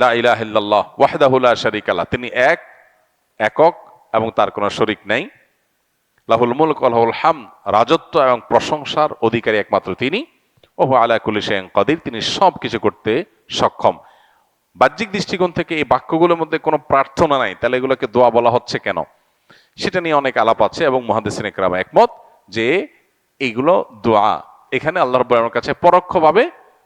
লা ইলাহা ইল্লাল্লাহ, ওয়াহদাহু লা তিনি এক, একক, এবং তার কোনো শরিক নাই। লাহুল মুলক ওয়া লাহুল হাম রাজত্ব এবং প্রশংসার অধিকারী একমাত্র তিনি। ওহু আলা শাইইন কাদির, তিনি সব কিছু করতে সক্ষম। বাহ্যিক দৃষ্টিকোণ থেকে এই বাক্যগুলোর মধ্যে কোনো প্রার্থনা নাই, তাহলে এগুলোকে দোয়া বলা হচ্ছে কেন? সেটা নিয়ে অনেক আলাপ আছে এবং মহাদেসিন একরাম একমত যে এইগুলো দোয়া। এখানে আল্লাহর বয়ানের কাছে পরোক্ষভাবে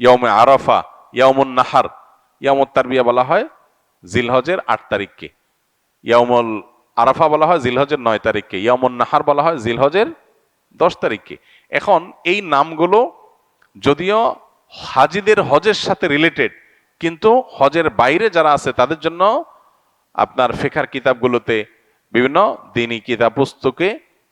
ইয়মে আরাফা ইয়মুন নাহার ইয়মত তারবিয়া বলা হয় জিলহজের আট তারিখকে। ইয়মল আরাফা বলা হয় জিলহজের নয় তারিখকে। ইয়মুন নাহার বলা হয় জিলহজের দশ তারিখকে। এখন এই নামগুলো যদিও হাজিদের হজের সাথে রিলেটেড কিন্তু হজের বাইরে যারা আছে তাদের জন্য আপনার ফেখার কিতাবগুলোতে বিভিন্ন দিনই কিতাব পুস্তকে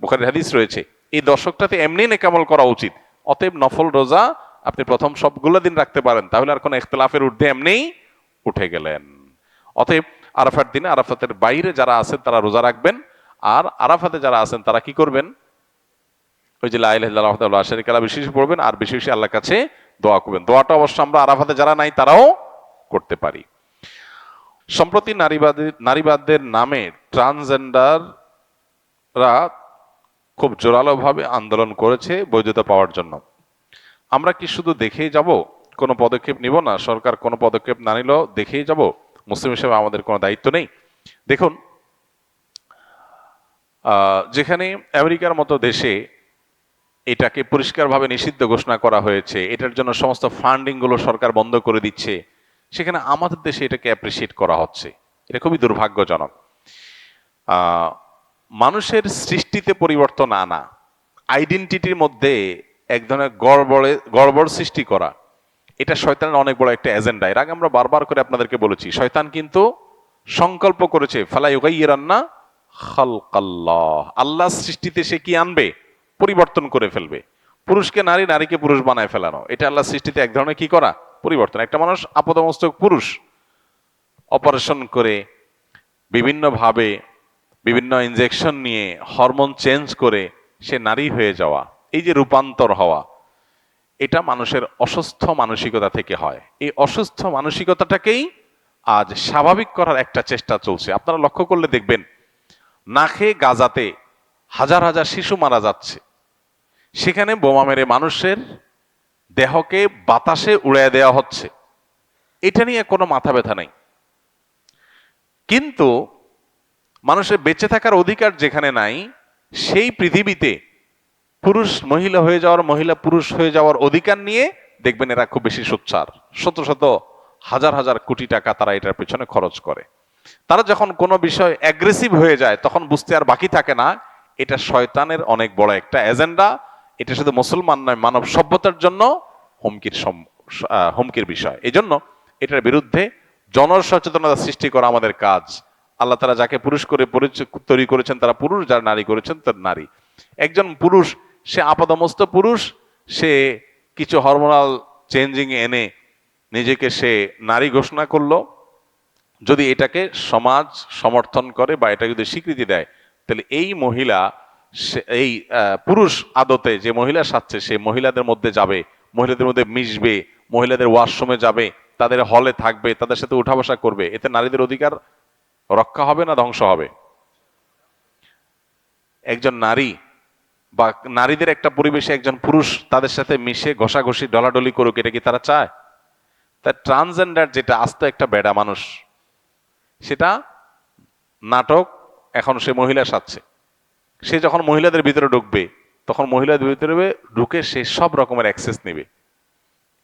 বুখারীর হাদিস রয়েছে, এই দশকটাতে এমনি নেকামল করা উচিত। অতএব নফল রোজা আপনি প্রথম সবগুলো দিন রাখতে পারেন, তাহলে আর কোনো ইখতলাফের ঊর্ধ্বে এমনিই উঠে গেলেন। অতএব আরাফার দিনে আরাফাতের বাইরে যারা আছেন তারা রোজা রাখবেন, আর আরাফাতে যারা আছেন তারা কি করবেন? ওই যে লাইল্লাহ শারিকালা বেশি বেশি পড়বেন, আর বেশি বেশি আল্লাহর কাছে দোয়া করবেন। দোয়াটা অবশ্য আমরা আরাফাতে যারা নাই তারাও করতে পারি। সম্প্রতি নারীবাদী নারীবাদদের নামে ট্রান্সজেন্ডাররা খুব জোরালোভাবে আন্দোলন করেছে বৈধতা পাওয়ার জন্য। আমরা কি শুধু দেখেই যাব? কোনো পদক্ষেপ নিব না? সরকার কোনো পদক্ষেপ না নিলেও দেখেই যাব? মুসলিম হিসেবে আমাদের কোনো দায়িত্ব নেই। দেখুন যেখানে আমেরিকার মতো দেশে এটাকে পরিষ্কারভাবে নিষিদ্ধ ঘোষণা করা হয়েছে, এটার জন্য সমস্ত ফান্ডিংগুলো সরকার বন্ধ করে দিচ্ছে, সেখানে আমাদের দেশে এটাকে অ্যাপ্রিসিয়েট করা হচ্ছে। এটা খুবই দুর্ভাগ্যজনক। মানুষের সৃষ্টিতে পরিবর্তন আনা আইডেন্টিটির মধ্যে এক ধরনের গড়বড়ে, গড়বড় সৃষ্টি করা, এটা শয়তানের অনেক বড় একটা এজেন্ডা এর আগে আমরা বারবার করে আপনাদেরকে বলেছি, শয়তান কিন্তু সংকল্প করেছে, ফালা ইউগাইয়িরান্না খালকাল্লাহ। আল্লাহ সৃষ্টিতে সে কি আনবে? পরিবর্তন করে ফেলবে। পুরুষকে নারী, নারীকে পুরুষ বানায় ফেলানো। এটা আল্লাহ সৃষ্টিতে এক ধরনের কি করা? পরিবর্তন। একটা মানুষ আপদমস্তক পুরুষ, অপারেশন করে বিভিন্নভাবে বিভিন্ন ইনজেকশন নিয়ে হরমোন চেঞ্জ করে সে নারী হয়ে যাওয়া, এই যে রূপান্তর হওয়া, এটা মানুষের অসুস্থ মানসিকতা থেকে হয়। এই অসুস্থ মানসিকতাটাকেই আজ স্বাভাবিক করার একটা চেষ্টা চলছে। আপনারা লক্ষ্য করলে দেখবেন, না খেয়ে গাজাতে হাজার হাজার শিশু মারা যাচ্ছে। সেখানে বোমা মেরে মানুষের দেহকে বাতাসে উড়িয়ে দেওয়া হচ্ছে। এটা নিয়ে কোনো মাথা ব্যথা নেই। কিন্তু মানুষের বেঁচে থাকার অধিকার যেখানে নাই, সেই পৃথিবীতে পুরুষ মহিলা হয়ে যাওয়ার, মহিলা পুরুষ হয়ে যাওয়ার অধিকার নিয়ে দেখবেন এরা খুব বেশি সোচ্চার। শত শত হাজার হাজার কোটি টাকা তারা এটার পেছনে খরচ করে। তারা যখন কোনো বিষয় অ্যাগ্রেসিভ হয়ে যায়, তখন বুঝতে আর বাকি থাকে না, এটা শয়তানের অনেক বড় একটা এজেন্ডা এটা শুধু মুসলমান নয়, মানব সভ্যতার জন্য হুমকির হুমকির বিষয়। এই জন্য এটার বিরুদ্ধে জনসচেতনতা সৃষ্টি করা আমাদের কাজ। আল্লাহ তারা যাকে পুরুষ করে তৈরি করেছেন, তারা পুরুষ, যার নারী করেছেন তার নারী। একজন পুরুষ, সে আপাদমস্ত পুরুষ, সে কিছু হরমোনাল চেঞ্জিং এনে নিজেকে সে নারী ঘোষণা করল। যদি এটাকে সমাজ সমর্থন করে বা এটা যদি স্বীকৃতি দেয়, তাহলে এই মহিলা এই পুরুষ আদতে যে মহিলা সাজছে, সে মহিলাদের মধ্যে যাবে, মহিলাদের মধ্যে মিশবে, মহিলাদের ওয়াশরুমে যাবে, তাদের হলে থাকবে, তাদের সাথে উঠা বসা করবে। এতে নারীদের অধিকার রক্ষা হবে না ধ্বংস হবে? একজন নারী বা নারীদের একটা পরিবেশে একজন পুরুষ তাদের সাথে মিশে ঘষাঘষি, ডলাডলি করুক, এটা কি তারা চায়? তা ট্রান্সজেন্ডার যেটা, আস্ত একটা বেডা মানুষ, সেটা নাটক এখন সে মহিলা সাজছে। সে যখন মহিলাদের ভিতরে ঢুকবে, তখন মহিলাদের ভিতরে ঢুকে সে সব রকমের অ্যাক্সেস নেবে।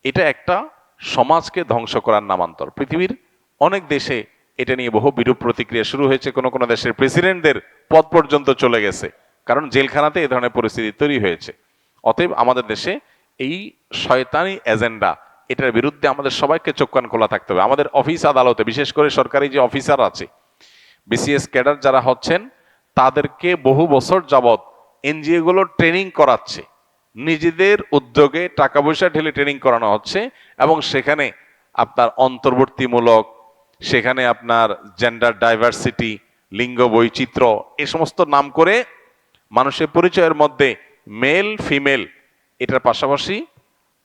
এটা একটা সমাজকে ধ্বংস করার নামান্তর। পৃথিবীর অনেক দেশে এটা নিয়ে বহু বিরূপ প্রতিক্রিয়া শুরু হয়েছে। কোনো কোনো দেশের প্রেসিডেন্টদের পদ পর্যন্ত চলে গেছে। কারণ জেলখানাতে এই ধরনের পরিস্থিতি তৈরি হয়েছে। অতএব আমাদের দেশে এই শয়তানি এজেন্ডা, এটার বিরুদ্ধে আমাদের সবাইকে চোখ কান খোলা থাকতে হবে। আমাদের অফিস আদালতে, বিশেষ করে সরকারি যে অফিসার আছে, বিসিএস ক্যাডার যারা হচ্ছেন, তাদেরকে বহু বছর যাবৎ এনজিও গুলো ট্রেনিং করাচ্ছে। নিজেদের উদ্যোগে টাকা পয়সা ঢেলে ট্রেনিং করানো হচ্ছে এবং সেখানে আপনার অন্তর্বর্তীমূলক সেখানে আপনার জেন্ডার ডাইভার্সিটি লিঙ্গ বৈচিত্র্য, এ সমস্ত নাম করে মানুষের পরিচয়ের মধ্যে মেল ফিমেল এটার পাশাপাশি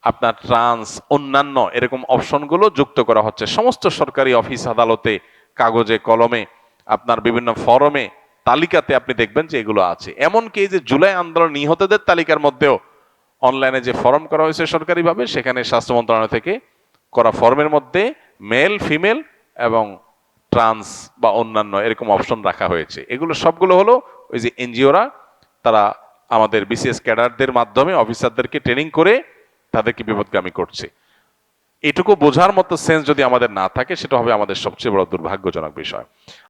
আপনার ট্রান্স অন্যান্য এরকম অপশনগুলো যুক্ত করা হচ্ছে। সমস্ত সরকারি অফিস আদালতে, কাগজে, কলমে, আপনার বিভিন্ন ফরমে তালিকাতে আপনি দেখবেন যে এগুলো আছে। এমনকি যে জুলাই আন্দোলন নিহতদের তালিকার মধ্যেও অনলাইনে যে ফর্ম করা হয়েছে সরকারিভাবে, সেখানে স্বাস্থ্য মন্ত্রণালয় থেকে করা ফর্মের মধ্যে মেল ফিমেল এবং ট্রান্স বা অন্যান্য এরকম অপশন রাখা হয়েছে। এগুলো সবগুলো হলো ওই যে এনজিওরা তারা আমাদের বিসিএস ক্যাডারদের মাধ্যমে অফিসারদেরকে ট্রেনিং করে তাদেরকে বিপদগামী করছে। এটুকু বোঝার মতো সেন্স যদি আমাদের না থাকে, সেটা হবে আমাদের সবচেয়ে বড় দুর্ভাগ্যজনক বিষয়।